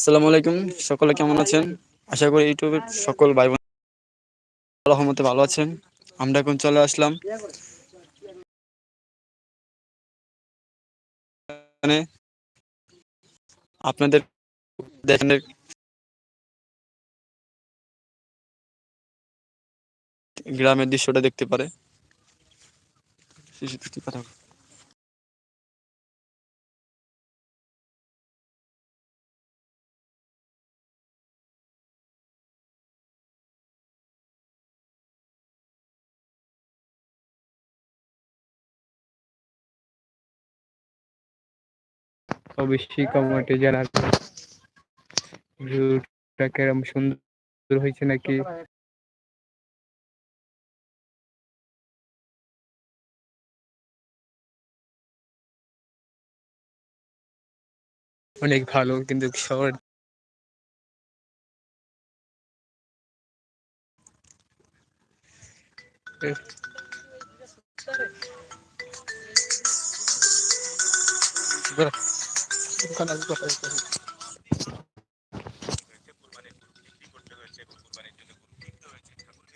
আসসালামু আলাইকুম। সকলে কেমন আছেন? আশা করি ইউটিউবের সকল ভাই বোন রহমতে ভালো আছেন। আমরা এখন চলে আসলাম। আপনাদের দেখেন গ্রামের দৃশ্যটা দেখতে পারে। অবশ্যই কমেন্টে জানাবেন। ভিউটা কেরম সুন্দর হয়েছে নাকি? অনেক ভালো কিন্তু শহর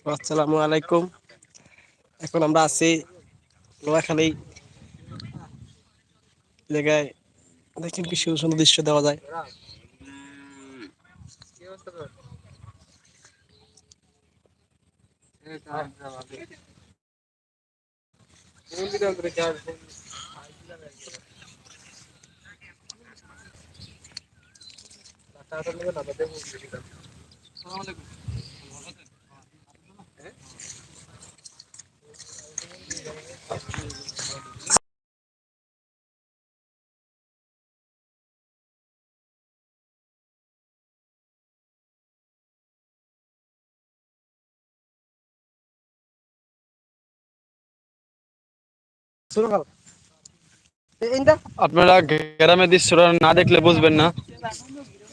আসসালামু আলাইকুম। এখন আমরা আছি নোয়াখালী জায়গায়। দেখেন কি সুন্দর সুন্দর দৃশ্য দেওয়া যায়। আপনারা গ্রামের দৃশ্যটা না দেখলে বুঝবেন না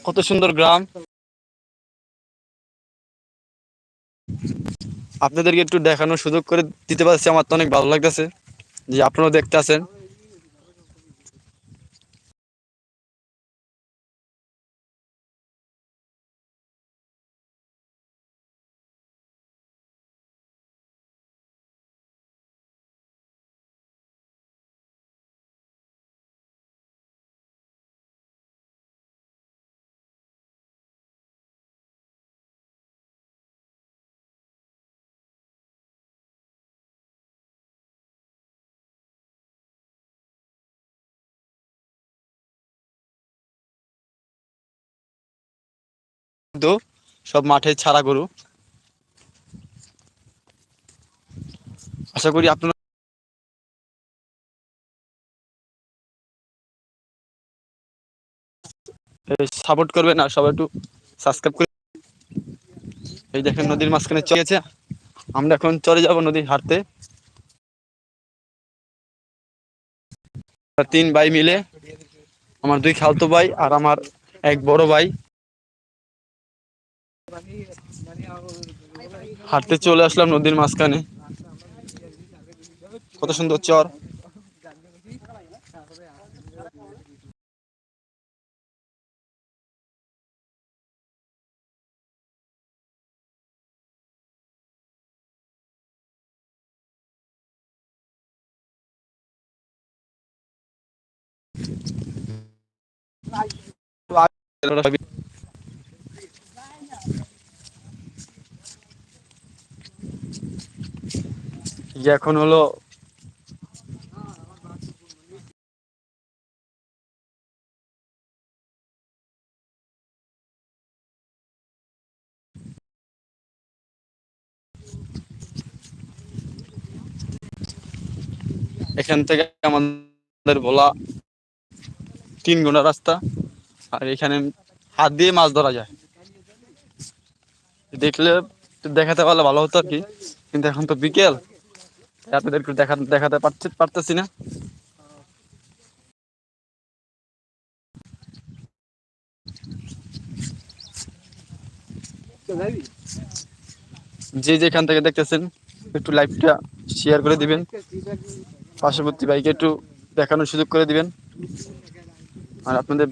কত সুন্দর গ্রাম। আপনাদেরকে একটু দেখানোর সুযোগ করে দিতে পারছি, আমার তো অনেক ভালো লাগতেছে। যে আপনারাও দেখতে আছেন। কিন্তু সব মাঠে ছাড়া গরু। আশা করি আপনারা সাপোর্ট করবেন আর সবাই একটু সাবস্ক্রাইব করে এই দেখেন নদীর মাঝখানে চলেছে আমরা এখন চলে যাব নদী হাঁটতে। তিন ভাই মিলে, আমার দুই খালতো ভাই আর আমার এক বড় ভাই। হাঁটতে চলে আসলাম নদীর মাঝখানে। কত সুন্দর চর। যে এখন হলো এখান থেকে আমাদের বলা তিন ঘণ্টা রাস্তা, আর এখানে হাত দিয়ে মাছ ধরা যায়। দেখলে, দেখাতে পারলে ভালো হতো আর কি। কিন্তু এখন তো বিকেল। আপনাদের দেখা দেখাতে পারতেছি না। যে যেখান থেকে দেখতেছেন, একটু লাইভটা শেয়ার করে দিবেন। পার্শ্ববর্তী ভাইকে একটু দেখানোর সুযোগ করে দিবেন। আর আপনাদের